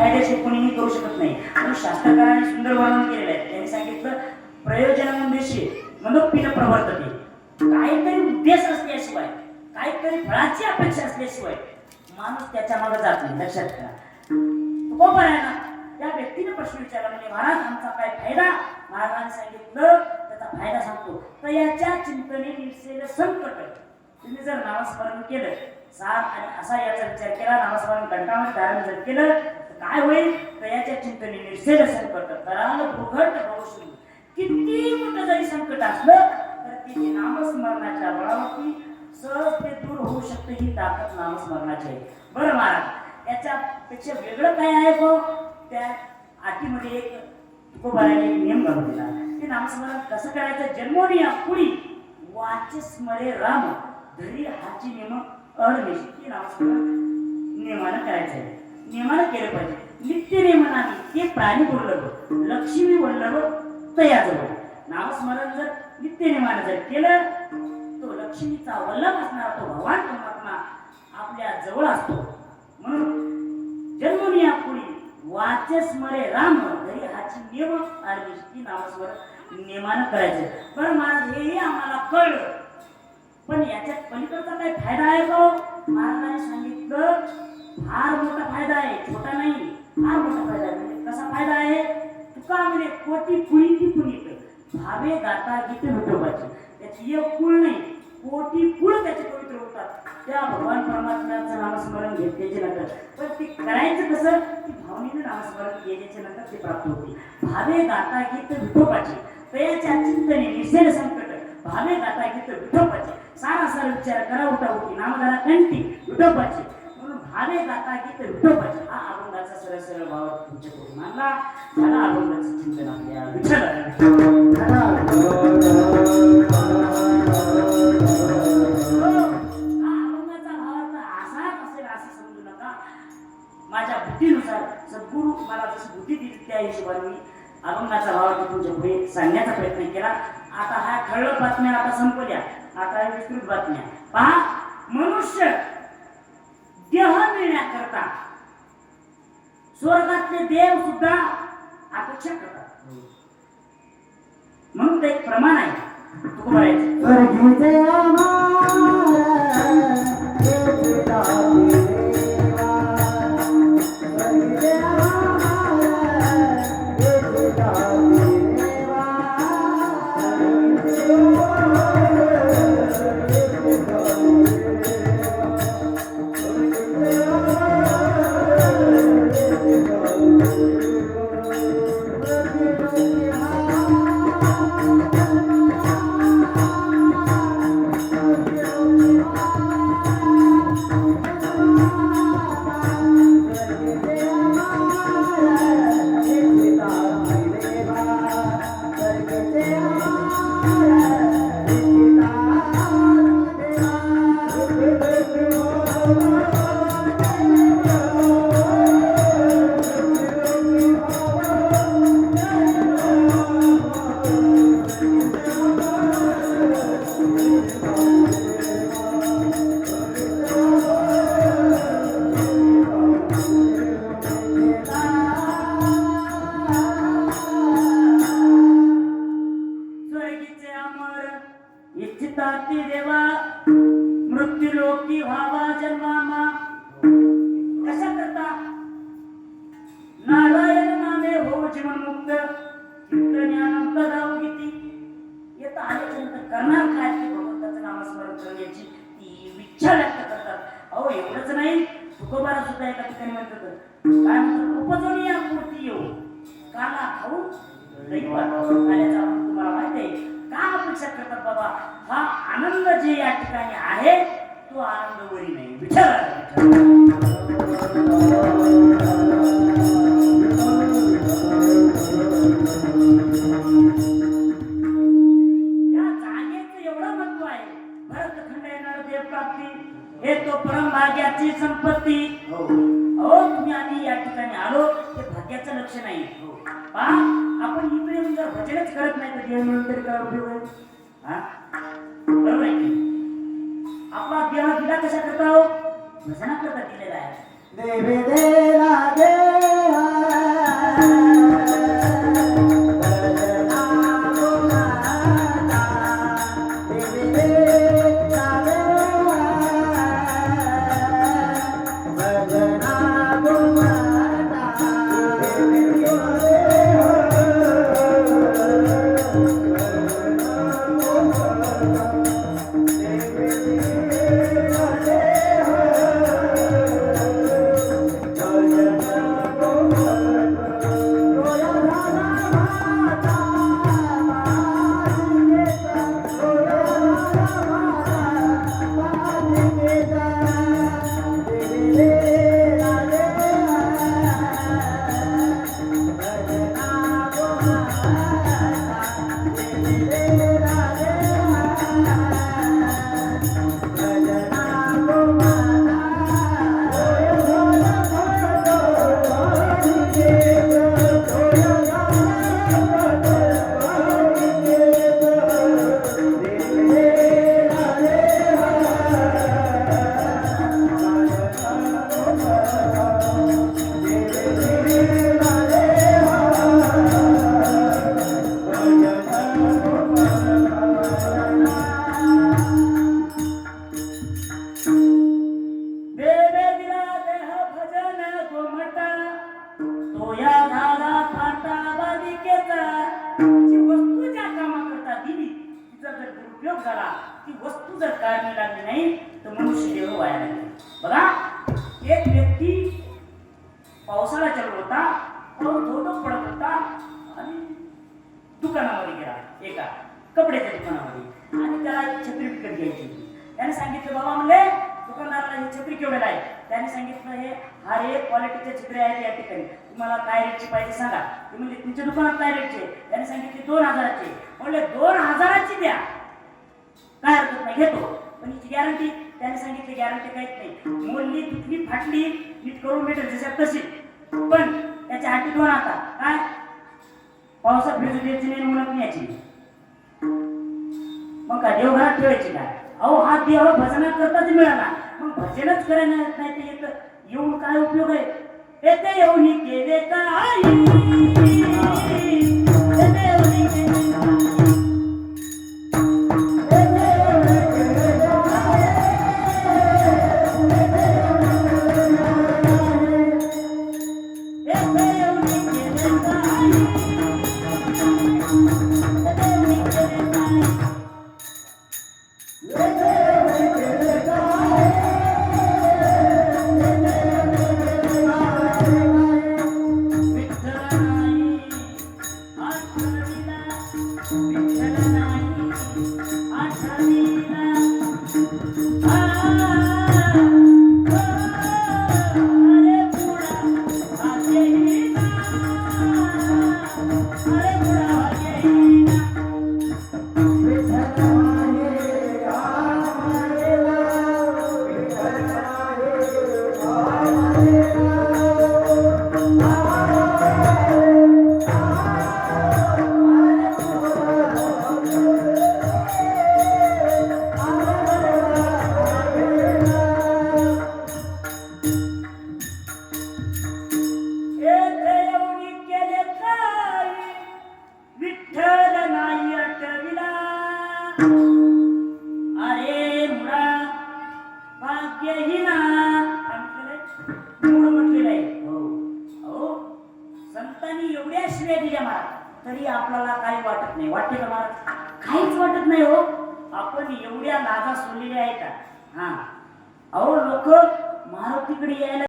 फायद्याचे कोणीही करू शकत नाही. आणि शास्त्रकारांनी सुंदर वर्णन केलेलं आहे. त्यांनी सांगितलं प्रयोजनामुंदेशी मनोपिन प्रवर्तते काहीतरी उद्देश असल्याशिवाय काहीतरी फळाची अपेक्षा असल्याशिवाय माणूस त्याच्यामागे जात नाही. लक्षात ठेवा. बरोबर आहे ना त्या व्यक्तीने प्रश्न विचारला म्हणजे महाराज आमचा काय फायदा? महाराजांनी सांगितलं त्याचा फायदा सांगतो. तर याच्या चिंतने निसलेलं संकट तुम्ही जर नामस्मरण केलं सार आणि असा याचा विचार केला नामस्मरण कंठामध्ये धारण जर केलं काय होईल? तर याच्या चिंतने निवसेलं संकट कराल होऊ भविष्य किती मोठं जरी संकट असलं तर तिथे नामस्मरणाच्या बळावरती सहज ते दूर होऊ शकते ही ताकद नामस्मरणाची आहे. बरं महाराज याच्यापेक्षा वेगळं काय आहे गो? त्या आतीमध्ये एक तुकोबाराने एक नियम घालून दिला ते नामस्मरण कसं करायचं? जन्मोनिया पुढी वाचे स्मरे राम धरी हाची नियम अडमेशी ते नामस्मरण नियमानं करायचं आहे. नियमानं केलं पाहिजे. नित्य नियमनाने ते प्राणी बोललं लक्ष्मी बोललं तयाजवळ नामस्मरण जर नित्य नियमानं जर केलं तो लक्ष्मीचा वल्लभ असणारा तो भगवान परमात्मा आपल्या जवळ असतो. म्हणून जन्मनिया यापुढे वाचे स्मरे राम घरी हाची नियम आणि ती नामस्मरण नियमानं करायचे. बरं महाराज हेही आम्हाला कळलं. पण याच्यात पलीकडचा काही फायदा आहे का हो? महाराजांनी फार मोठा फायदा आहे. छोटा नाही. फार मोठा फायदा आहे. म्हणजे कसा फायदा आहे? तुका म्हणजे कोटी कुणी ती कुणी भावे गाता गीत विठोबाची त्याची एक कुळ नाही. कोटी कुळ त्याचे पवित्र होतात. त्या भगवान परमात्म्याचं नामस्मरण घेतल्याच्या नंतर. पण ते करायचं कसं? की भावनेनं नामस्मरण केल्याच्यानंतर ते प्राप्त होते भावे गाता गीत विठोबाचे तयाच्या चिंतने निसेल संकट. भावे गाता गीत विठोबाचे सारा सारा विचार करा उठा होती नामधारा कंठी विठोबाचे भावे गाता गीत विठोबाचे हा अभंगाचा सरळ सरळ भाव तुमच्या करून आणला झाला अभंगाचं चिंतन आपल्या अभंगाचा असाच असेल असं समजू नका माझ्या बुद्धीनुसार सद्गुरू मला जशी बुद्धी दिली त्या हिशोबाने मी अभंगाचा भावार्थ तुमच्यापुढे सांगण्याचा प्रयत्न केला. आता हा ठळक बातम्या आता संपल्या आता विस्तृत बातम्या. पहा मनुष्य देह मिळण्याकरता. स्वर्गातले देव सुद्धा अपेक्षा करतात. म्हणून ते एक प्रमाण आहे. तुकोबारायचं नामस्मरण ती इच्छा व्यक्त करतात. अहो एवढंच नाही. तुकोबारा सुद्धा एका ठिकाणी म्हणतात काय म्हणतात? उपजवणी या मूर्ती येऊ. काला खाऊ. दैवात तुम्हाला माहिती आहे. का अपेक्षा करतात बाबा? हा आनंद जे या ठिकाणी आहे तो आनंद वरी नाही. विचार हे तो परमभाग्याची संपत्ती. हो. अहो तुम्ही आधी या ठिकाणी आलो हे भाग्याचं लक्षण आहे पहा आपण इकडे येऊन जर भजनच करत नाही तर देव मिळून तरी काय उपयोग आहे? हा? बरोबर आहे की? आपला देह दिला कशा करता हो? भजना करता दिलेला आहे. देवे देला देह ती वस्तू जर कामी लागली नाही तर मनुष्य देह वाया लागले बघा एक व्यक्ती पावसाळा चालू होता पाऊस धोधो पडत होता आणि दुकानामध्ये गेला एका कपड्याच्या दुकानामध्ये. आणि त्याला छत्री विकत घ्यायची होती. त्याने सांगितलं बाबा म्हणले दुकानदाराला ही छत्री केवढ्याला आहे? त्याने सांगितलं हे हा रे क्वालिटीचे छत्री आहेत या ठिकाणी. तुम्हाला काय रेटची पाहिजे सांगा. ते म्हणजे तुमच्या दुकानात काय रेटचे त्याने सांगितले दोन हजाराचे. म्हणले दोन हजाराची द्या. काय हरकत नाही घेतो. पण हिची गॅरंटी त्याने सांगितली गॅरंटी काहीच नाही. मोडली तुटली फाटली नीट करून भेटेल जशा तशी. पण त्याच्या हाती दोन आता काय? पावसात भिजू द्यायची नाही म्हणत न्यायची मग काय देवघरात ठेवायची काय? अहो हा देव भजनात करताच मिळाला. मग भजनच करायला येत नाही ते. येत येऊन काय उपयोग आहे? येते येऊन केले काय केले काय? काय म्हटलेलं आहे? मूळ म्हटलेलं आहे. हो. अहो संतांनी एवढ्या शिव्या दिल्या महाराज तरी आपल्याला काही वाटत नाही. वाटते का महाराज काहीच वाटत नाही हो. आपण एवढ्या लाजा सोडलेल्या आहेत. का हा. अहो लोक मारुतीकडे यायला